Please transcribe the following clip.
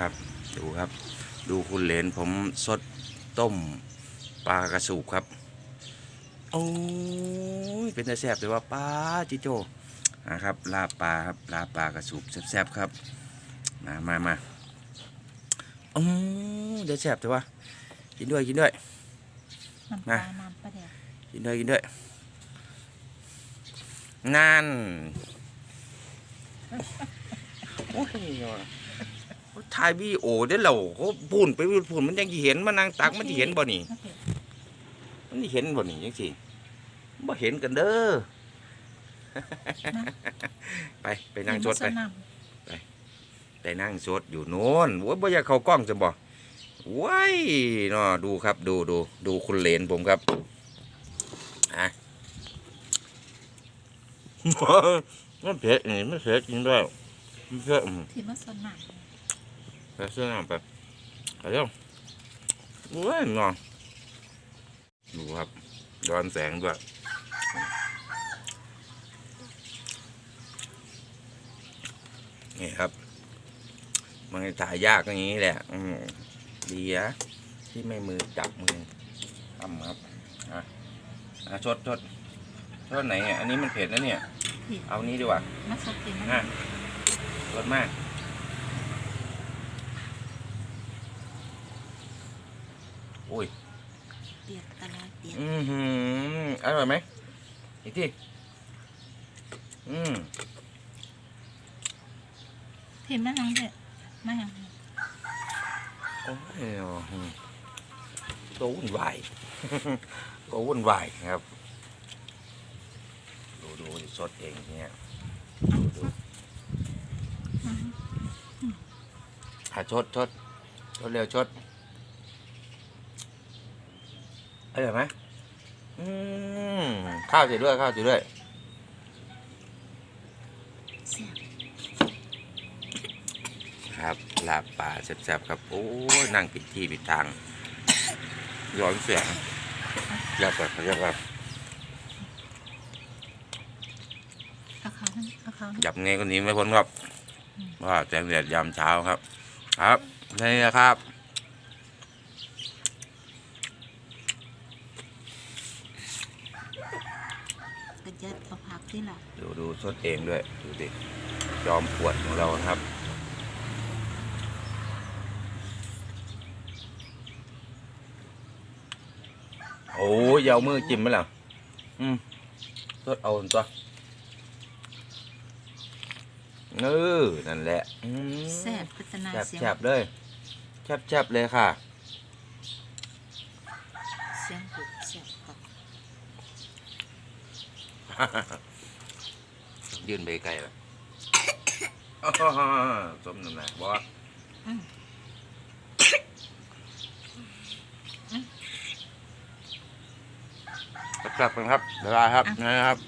ครับ ดูครับ ดูคุณเหรนผมสดต้มปลากระสูบครับ โอ้ยเป็นแต่แซ่บแต่ว่าปลาจิโจนะครับลาบปลาครับลาบปลากระสูบแซ่บๆครับ มามามาโอ้ยเดี๋ยวแซ่บแต่ว่ากินด้วยกินด้วยน้ำปลาน้ำปลาแดกกินด้วยกินด้วยงานโอ้ย ถ่ายวีดีโอได้อเราเขาพูนไปพูนมันยังสิเห็นมานั่งตักมันจะเห็นบ่นี่โอเคมันสิเห็นบ่นี่ยังสิบ่เห็นกันเด้อ ไปไปนั่งชดไปเห็นมันน้ไปนั่งสดอยู่โน้นโว้ยบ่อยากเข้ากล้องจะบ่ว้ายเนาะดูครับดูดูดูคุณเหลนผมครับอะมันเผ็ดนี่มันเผ็ดจริงด้วยมันเผ็ดอืมำที่มันสน น้ไปซื้อน้ำไปไปเร็วโอ้ยนอนดูครับย้อนแสงด้วยนี่ครับ มันถ่ายยากอย่างนี้แหละ อืมดีนะที่ไม่มือจับมือทำครับอะอะชดชดชดไหนเนี่ยอันนี้มันเผ็ดนะเนี่ยำที่เอานี้ดีกว่ามันสดที่มันอะชดมาก อ้ยเปียกตลอดเปียกอือหืออร่อยไหมอีกทีอืมที่มันยังเด็ดมันยังโอ้ยอืมโตวุ่นวายโตวุ่นวายครับ ดูดูสดเองเนี่ยดูดูถ้าชดชดชดเร็วชด อร่อยไหมอืมข้าวสิด้วยข้าวสิด้วยเสียบครับลาบป่าแซ่บๆครับโอ้ยนั่งปิดที่ปิดทางย้อนเสียงเรียบแบบเรียบแบบเอาเขาทั้งเอาเขาหยับไงคนนี้ไม่พ้นครับว่าแสงแดดยามเช้าครับ ครับนี่นะครับ กระ ยัดเอาผักที่หลังดูดูสดเองด้วย ดูดิจอมปวดของเราครับโอ้ยอยาวมือจิ้มไหมล่ะ อืมสดเอาตัวเออนั่นแหละอืมแซ่บพัฒนาแฉบเสียงแฉบเลยแฉบแฉบเลยค่ะ เสียงหุบแซ่บก่อน ยื่นไปไกลเลยสมน้ำหนักบอสอืมกลับกันครับเวลาครับนะครับ